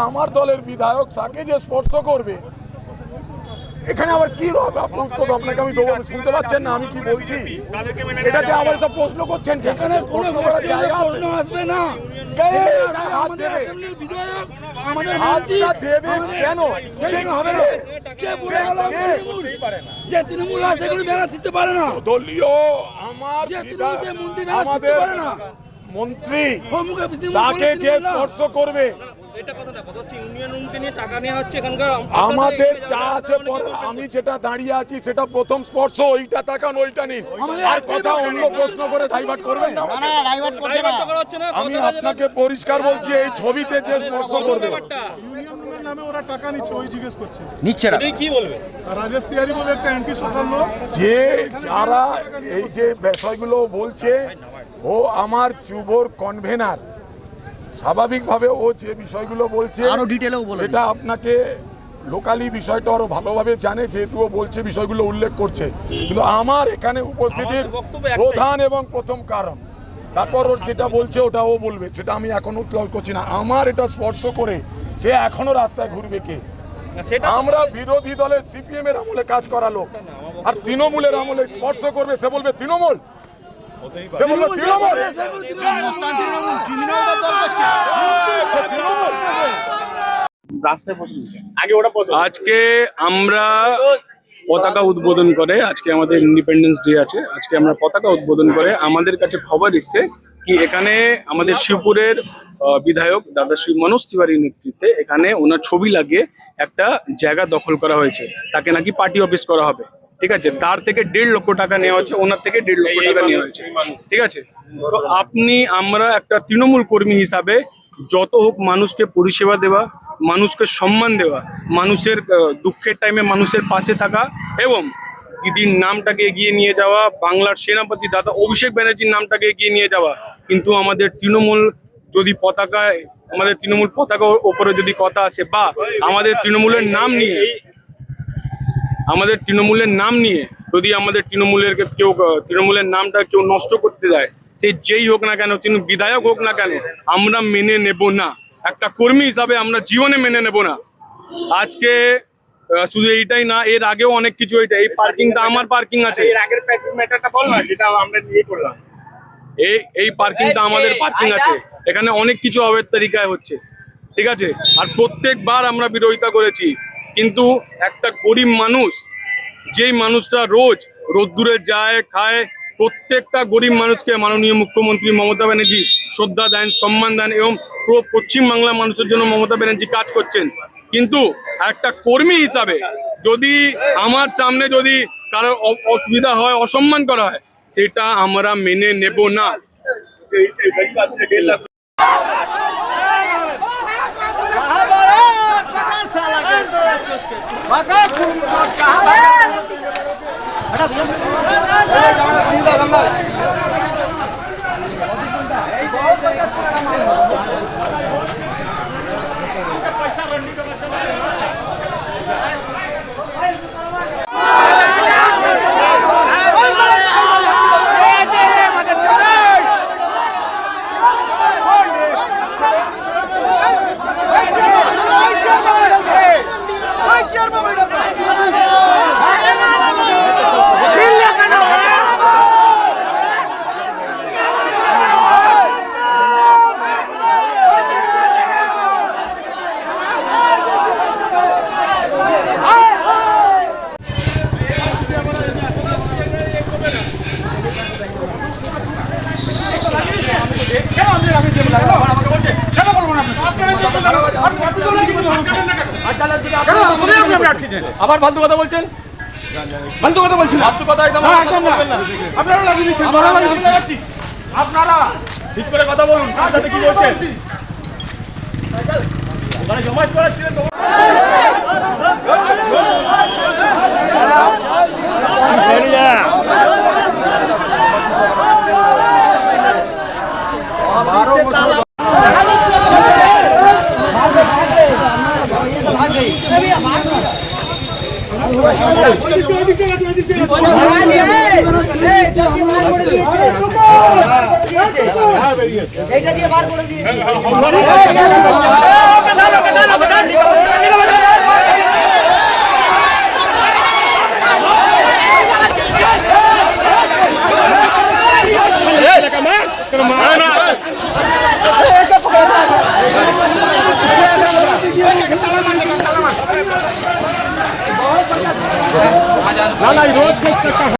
আমার দলের বিধায়ক তাকে যে স্পর্শ করবে এখানে আবার কি উত্তর আপনাকে আমি দেবো শুনতে পাচ্ছেন না আমি কি বলছি? এটাতে আবার সব প্রশ্ন করছেন এখানে কোনো প্রশ্ন জায়গা প্রশ্ন আসবে না। আমাদের মন্ত্রী তাকে যে স্পর্শ করবে এটা কথাটা কথা হচ্ছে ইউনিয়ন রুমকে নিয়ে টাকা নেওয়া হচ্ছে আমাদের যা আছে আমি যেটা দাঁড়িয়ে আছি সেটা প্রথম স্পর্শ ওইটা তাকান ওইটা নিন। আর কথা অন্য প্রশ্ন করে ডাইভার্ট করবেন না আমি আপনাকে পরিষ্কার বলছি এই ছবিতে যে স্পর্শ করবে। ব্যাপারটা ইউনিয়ন রুমের নামে ওরা টাকা নিচ্ছে ওই জিজ্ঞেস করছে। নিচ্ছে না। কি বলবে? রাজেশ তিওয়ারি বলে একটা অ্যান্টি সোশ্যাল লোক যে যারা এই যে বিষয়গুলো বলছে ও আমার যুবর কনভেনার স্বাভাবিকভাবে ও যে বিষয়গুলো বলছে আরও ডিটেলেও বলে সেটা আপনাকে লোকালি বিষয়টা আরও ভালোভাবে জানে যেহেতু ও বলছে বিষয়গুলো উল্লেখ করছে। কিন্তু আমার এখানে উপস্থিতির। প্রধান এবং প্রথম কারণ। তারপর ওর যেটা বলছে ওটা ও বলবে সেটা আমি এখন উত্তর করছি না। আমার এটা স্পর্শ করে সে এখনও রাস্তায় ঘুরবে কে? সেটা আমরা বিরোধী দলের সিপিএম এর আমলে কাজ করা লোক। আর তৃণমূলের আমলে স্পর্শ করবে সে বলবে তৃণমূল। সে বলবে তৃণমূল যে তৃণমূল করে, সেগুলো তৃণমূল সে তৃণমূল আজকে আমরা পতাকা উদ্বোধন করে, আজকে আমাদের ইন্ডিপেন্ডেন্স ডে আছে, আজকে আমরা পতাকা উদ্বোধন করে আমাদের কাছে খবর এসছে কি এখানে আমাদের শিবপুরের বিধায়ক দাদা শ্রী মনোজ তিওয়ারির নেতৃত্বে এখানে ওনার ছবি লাগিয়ে একটা জায়গা দখল করা হয়েছে। তাকে নাকি পার্টি অফিস করা হবে। ঠিক আছে? তার থেকে দেড় লক্ষ টাকা নেওয়া হচ্ছে ওনার থেকে দেড় লক্ষ টাকা নেওয়া হয়েছে। ঠিক আছে? তো আপনি, আমরা একটা তৃণমূল কর্মী হিসাবে যত হোক মানুষকে পরিষেবা দেওয়া, মানুষকে সম্মান দেওয়া, মানুষের দুঃখের টাইমে মানুষের পাশে থাকা এবং দিদির নামটাকে এগিয়ে নিয়ে যাওয়া, বাংলার সেনাপতি দাদা অভিষেক ব্যানার্জির নামটাকে এগিয়ে নিয়ে যাওয়া। কিন্তু আমাদের তৃণমূল যদি পতাকায় আমাদের তৃণমূল পতাকার ওপরে যদি কথা আছে বা আমাদের তৃণমূলের নাম নিয়ে, আমাদের তৃণমূলের নাম নিয়ে যদি আমাদের তৃণমূলের কেউ তৃণমূলের নামটা কেউ নষ্ট করতে দেয় সে যেই হোক না কেন তিনি বিধায়ক হোক না কেন আমরা মেনে নেব না। একটা কর্মী হিসাবে আমরা জীবনে মেনে নেব না। আজকে শুধু এইটাই না এর আগেও অনেক কিছু এটা এই পার্কিংটা আমার পার্কিং আছে। এর আগের ম্যাটারটা বল না যেটা আমরা নিয়ে করলাম। এই এই পার্কিংটা আমাদের পার্কিং আছে। এখানে অনেক কিছু অবের তালিকায় হচ্ছে। ঠিক আছে? আর প্রত্যেকবার আমরা বিরোধিতা করেছি। কিন্তু একটা গরিব মানুষ যেই মানুষটা রোজ রোদ্দুরে যায় খায় প্রত্যেকটা গরিব মানুষকে মাননীয় মুখ্যমন্ত্রী মমতা ব্যানার্জি শ্রদ্ধা দেন, সম্মান দেন এবং পুরো পশ্চিমবাংলার মানুষের জন্য মমতা ব্যানার্জি কাজ করছেন। কিন্তু একটা কর্মী হিসাবে যদি আমার সামনে যদি কারোর অসুবিধা হয়, অসম্মান করা হয়, সেটা আমরা মেনে নেব না। আবার ফালতু কথা বলছেন? ফালতু কথা বলছেন ফালতু কথা একদম একদম আপনারা লাগিয়ে দিচ্ছেন আপনারা লাগিয়ে দিচ্ছেন আপনারা ঠিক করে কথা বলুন কার সাথে কি বলছেন? ওখানে জমায়েত করাচ্ছিলেন তো। এইটা দিয়ে বার করে দিয়েছি